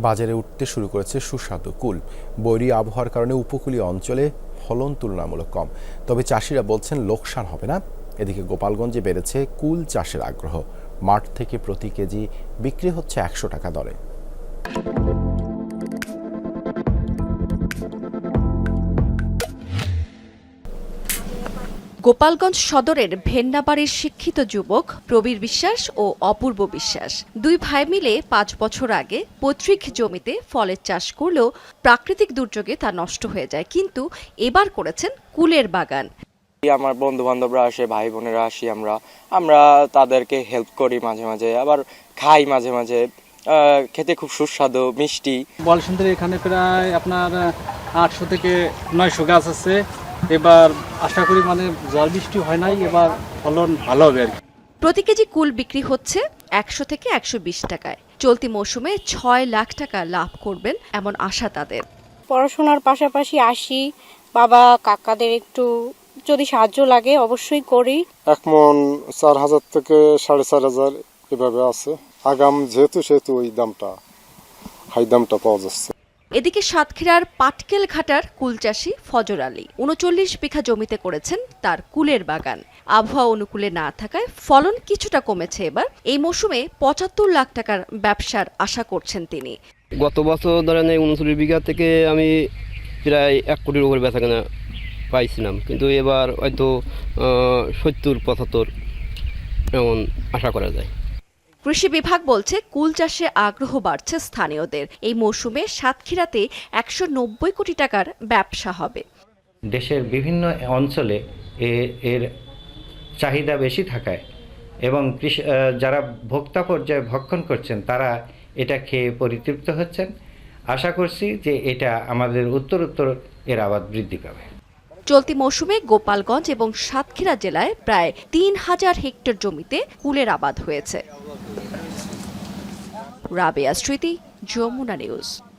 বাজারে উঠতে শুরু করেছে সুস্বাদু কুল। বৈরী আবহাওয়ার কারণে উপকূলীয় অঞ্চলে ফলন তুলনামূলক কম। তবে চাষিরা বলছেন লোকসান হবে না। এদিকে গোপালগঞ্জে বেড়েছে কুল চাষের আগ্রহ। মাঠ থেকে প্রতি কেজি বিক্রি হচ্ছে একশো টাকা দরে। গোপালগঞ্জ সদরের ভেন্নাবাড়ির শিক্ষিত যুবক প্রবীর বিশ্বাস ও অপূর্ব বিশ্বাস। দুই ভাই মিলে পাঁচ বছর আগে পৈতৃক জমিতে ফলের চাষ করলেও প্রাকৃতিক দুর্যোগে তা নষ্ট হয়ে যায়। কিন্তু এবার করেছেন কুলের বাগান। আমার বন্ধু বান্ধবরা আসে ভাই বোনেরা আসি আমরা। আমরা তাদেরকে হেল্প করি মাঝে মাঝে আবার খাই মাঝে মাঝে। খেতে খুব সুস্বাদু মিষ্টি। বলসুন্দর এখানে প্রায় আপনার আটশো থেকে নয়শো গাছ আছে। এবার আশা করি মানে জল বৃষ্টি হয় নাই এবার ফলন ভালো হবে আর কি। প্রতি কেজি কুল বিক্রি হচ্ছে একশো থেকে একশো বিশ টাকায়। চলতি মৌসুমে ছয় লাখ টাকা লাভ করবেন এমন আশা তাদের। পড়াশোনার পাশাপাশি আসি বাবা কাকাদের একটু যদি সাহায্য লাগে অবশ্যই করি। এক মন চার হাজার থেকে সাড়ে চার হাজার এভাবে আছে। আগাম যেহেতু সেহেতু ওই দামটা হাই দামটা পাওয়া যাচ্ছে। এদিকে সাতক্ষীরার পাটকেল ঘাটার কুল চাষি ফজর আলী উনচল্লিশ বিঘা জমিতে করেছেন তার কুলের বাগান। আবহাওয়া অনুকূলে না থাকায় ফলন কিছুটা কমেছে এবার। এই মৌসুমে পঁচাত্তর লাখ টাকার ব্যবসার আশা করছেন তিনি। গত বছর ধরেন এই উনচল্লিশ বিঘা থেকে আমি প্রায় এক কোটির উপরে বেচা কেনা পাইছিলাম। কিন্তু এবার হয়তো সত্তর, পঁচাত্তর এমন আশা করা যায়। কৃষি বিভাগ বলছে, কুল চাষে আগ্রহ বাড়ছে স্থানীয়দের। এই মৌসুমে সাতক্ষীরাতে একশো নব্বই কোটি টাকার ব্যবসা হবে। দেশের বিভিন্ন অঞ্চলে এর চাহিদা বেশি থাকায় এবং যারা ভোক্তা পর্যায়ে ভক্ষণ করছেন, তারা এটা খেয়ে পরিতৃপ্ত হচ্ছেন। আশা করছি যে এটা আমাদের উত্তর উত্তর এর আবাদ বৃদ্ধি পাবে। চলতি মৌসুমে গোপালগঞ্জ এবং সাতক্ষীরা জেলায় প্রায় তিন হাজার হেক্টর জমিতে কুলের আবাদ হয়েছে। রাবেয়া স্মৃতি, যমুনা নিউজ।